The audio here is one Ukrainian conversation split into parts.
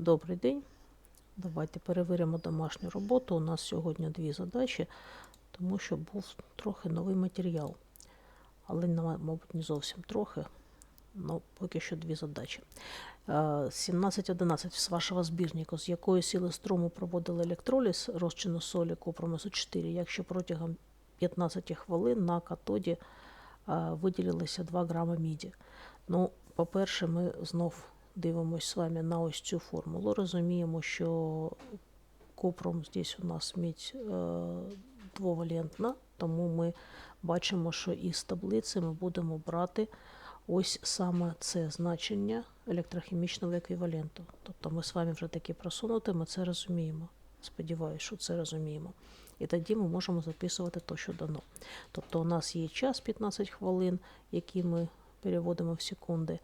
Добрий день. Давайте перевіримо домашню роботу. У нас сьогодні дві задачі, тому що був трохи новий матеріал. Але, мабуть, не зовсім трохи. Ну, поки що дві задачі. Е, 17.11 з вашого збірника. З якої сили струму проводили електроліз розчину солі купромесу 4, якщо протягом 15 хвилин на катоді е, виділилися 2 грама міді. Ну, по-перше, ми знов дивимося з вами на ось цю формулу. Розуміємо, що купром здесь у нас мідь е, двовалентна, тому ми бачимо, що із таблиці ми будемо брати ось саме це значення електрохімічного еквіваленту. Тобто ми з вами вже таки просунути, ми це розуміємо. Сподіваюся, що це розуміємо. І тоді ми можемо записувати те, що дано. Тобто у нас є час 15 хвилин, який ми переводимо в секунди.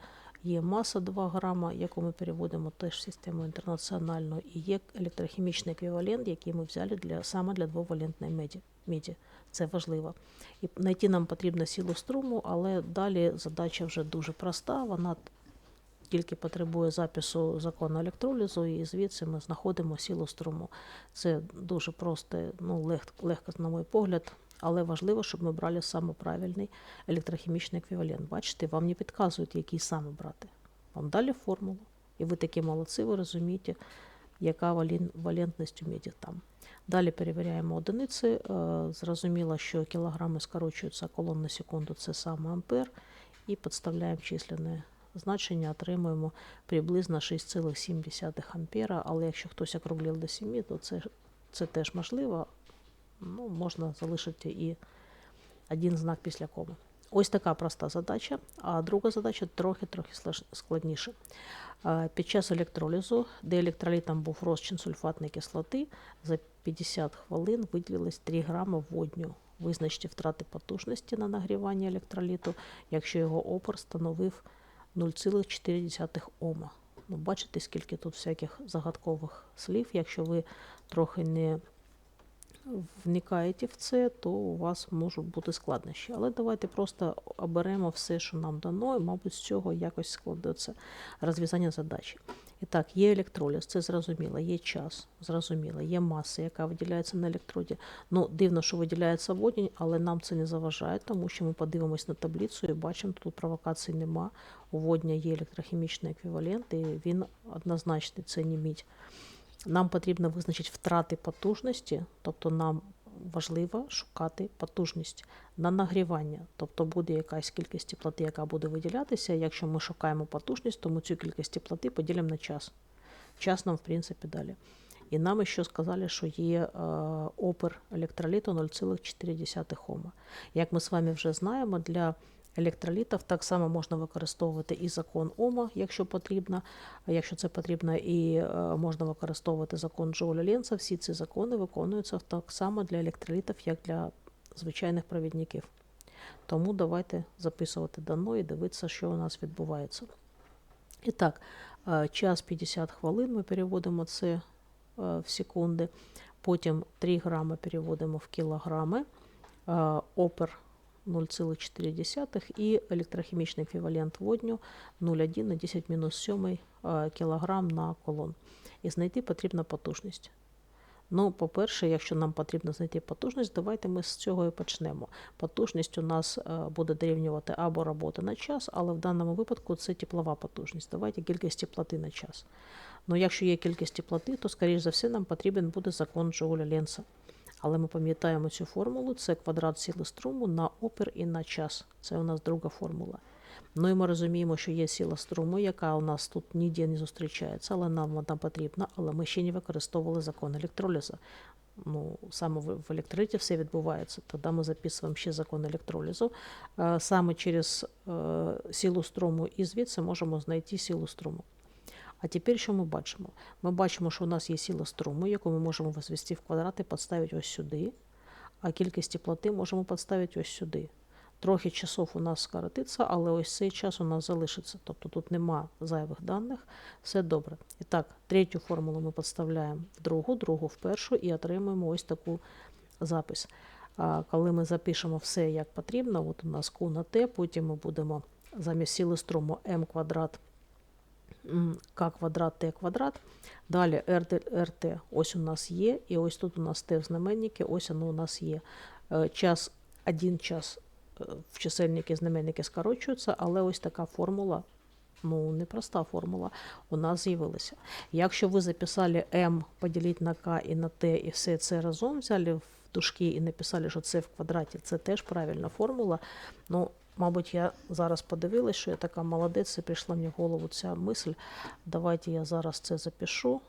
Є маса 2 грама, яку ми переводимо теж в систему інтернаціональну, і є електрохімічний еквівалент, який ми взяли для, саме для двовалентної меді. меді. Це важливо. І знайти нам потрібно силу струму, але далі задача вже дуже проста. Вона тільки потребує запису закону електролізу, і звідси ми знаходимо силу струму. Це дуже просто, ну, легко, легко, на мій погляд, але важливо, щоб ми брали саме правильний електрохімічний еквівалент. Бачите, вам не підказують, який саме брати. Вам дали формулу, і ви такі молодці, ви розумієте, яка валентність у меді там. Далі перевіряємо одиниці. Е, Зрозуміло, що кілограми скорочуються колон на секунду, це саме ампер. І підставляємо численне значення, отримуємо приблизно 6,7 ампера. Але якщо хтось округлив до 7, то це, це теж можливо. Ну, можна залишити і один знак після коми. Ось така проста задача, а друга задача трохи-трохи складніша. Е, Під час електролізу, де електролітом був розчин сульфатної кислоти, за 50 хвилин виділилось 3 грама водню. Визначте втрати потужності на нагрівання електроліту, якщо його опор становив 0,4 Ома. Ну, бачите, скільки тут всяких загадкових слів. Якщо ви трохи не вникаєте в це, то у вас можуть бути складнощі. Але давайте просто оберемо все, що нам дано, і, мабуть, з цього якось складеться розв'язання задачі. І так, є електроліз, це зрозуміло, є час, зрозуміло, є маса, яка виділяється на електроді. Ну, дивно, що виділяється водінь, але нам це не заважає, тому що ми подивимось на таблицю і бачимо, тут провокацій нема. У водня є електрохімічний еквівалент, і він однозначний, це не. Нам потрібно визначити втрати потужності, тобто нам важливо шукати потужність на нагрівання. Тобто буде якась кількість теплоти, яка буде виділятися. Якщо ми шукаємо потужність, то ми цю кількість теплоти поділимо на час. Час нам, в принципі, далі. І нам ще сказали, що є е, опір електроліту 0,4 Ома. Як ми з вами вже знаємо, для електролітів так само можна використовувати і закон Ома, якщо потрібно. Якщо це потрібно, і е, можна використовувати закон Джоуля Ленца. Всі ці закони виконуються так само для електролітів, як для звичайних провідників. Тому давайте записувати дано і дивитися, що у нас відбувається. І так, е, час 50 хвилин ми переводимо це е, в секунди. Потім 3 грами переводимо в кілограми. Опер 0,4 і електрохімічний еквівалент водню 0,1 на 10 мінус 7 кг на колон. І знайти потрібна потужність. Ну, по-перше, якщо нам потрібно знайти потужність, давайте ми з цього і почнемо. Потужність у нас е, буде дорівнювати або робота на час, але в даному випадку це теплова потужність. Давайте кількість теплоти на час. Ну, якщо є кількість теплоти, то, скоріш за все, нам потрібен буде закон Джоуля Ленца. Але ми пам'ятаємо цю формулу: це квадрат сили струму на опір і на час. Це у нас друга формула. Ну і ми розуміємо, що є сила струму, яка у нас тут ніде не зустрічається, але нам вона потрібна, але ми ще не використовували закон електролізу. Ну, саме в електроліті все відбувається. Тоді ми записуємо ще закон електролізу. Е, Саме через е, силу струму і звідси можемо знайти силу струму. А тепер що ми бачимо? Ми бачимо, що у нас є сила струму, яку ми можемо возвести в квадрат і підставити ось сюди, а кількість теплоти можемо підставити ось сюди. Трохи часов у нас скоротиться, але ось цей час у нас залишиться. Тобто тут нема зайвих даних, все добре. І так, третю формулу ми підставляємо в другу, другу в першу і отримуємо ось таку запис. А коли ми запишемо все як потрібно, от у нас Q на T, потім ми будемо замість сили струму m квадрат м, К квадрат, Т квадрат. Далі РТ, ось у нас є, і ось тут у нас Т в знаменнике, ось воно у нас є. Е, Час, один час е, в чисельники знаменники скорочуються, але ось така формула, ну, непроста формула, у нас з'явилася. Якщо ви записали М поділити на К і на Т, і все це разом взяли в дужки і написали, що це в квадраті, це теж правильна формула. Ну, мабуть, я зараз подивилась, що я така молодець, і прийшла мені в голову ця мисль. Давайте я зараз це запишу.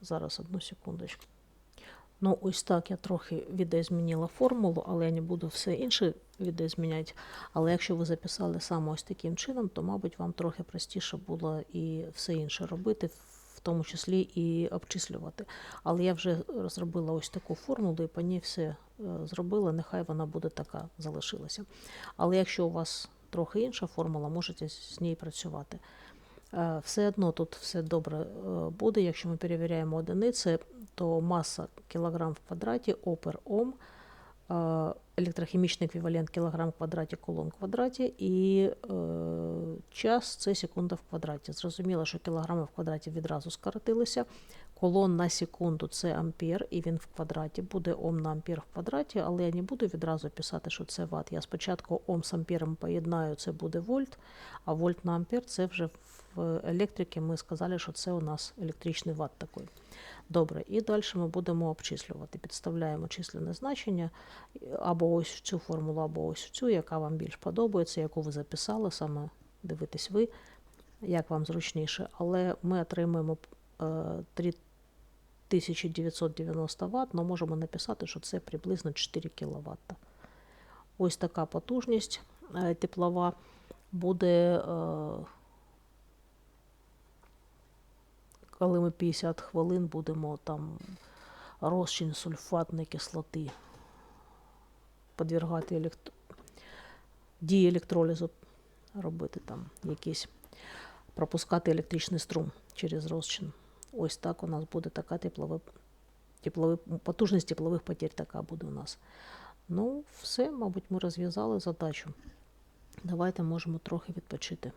Зараз одну секундочку. Ну, ось так я трохи відозмінила формулу, але я не буду все інше відозміняти. Але якщо ви записали саме ось таким чином, то, мабуть, вам трохи простіше було і все інше робити, тому числі і обчислювати. Але я вже зробила ось таку формулу і по ній все е, зробила, нехай вона буде така, залишилася. Але якщо у вас трохи інша формула, можете з нею працювати. Е, Все одно тут все добре е, буде. Якщо ми перевіряємо одиниці, то маса кілограм в квадраті, опер Ом, електрохімічний еквівалент кілограм в квадраті, колон в квадраті, і е, час це секунда в квадраті. Зрозуміло, що кілограми в квадраті відразу скоротилися колон на секунду це ампер, і він в квадраті. Буде ом на ампер в квадраті, але я не буду відразу писати, що це ват. Я спочатку ом з ампером поєднаю, це буде вольт, а вольт на ампер це вже в електриці ми сказали, що це у нас електричний ват такий. Добре, і далі ми будемо обчислювати. Підставляємо численне значення або ось цю формулу, або ось цю, яка вам більш подобається, яку ви записали, саме дивитесь ви, як вам зручніше, але ми отримаємо. Е, 1990 Вт, але можемо написати, що це приблизно 4 кВт. Ось така потужність е, теплова буде, е, коли ми 50 хвилин будемо там розчин сульфатної кислоти підвергати електро... дії електролізу, робити там якісь пропускати електричний струм через розчин. Ось так у нас буде така теплова, тепловий, потужність теплових потерь така буде у нас. Ну, все, мабуть, ми розв'язали задачу. Давайте можемо трохи відпочити.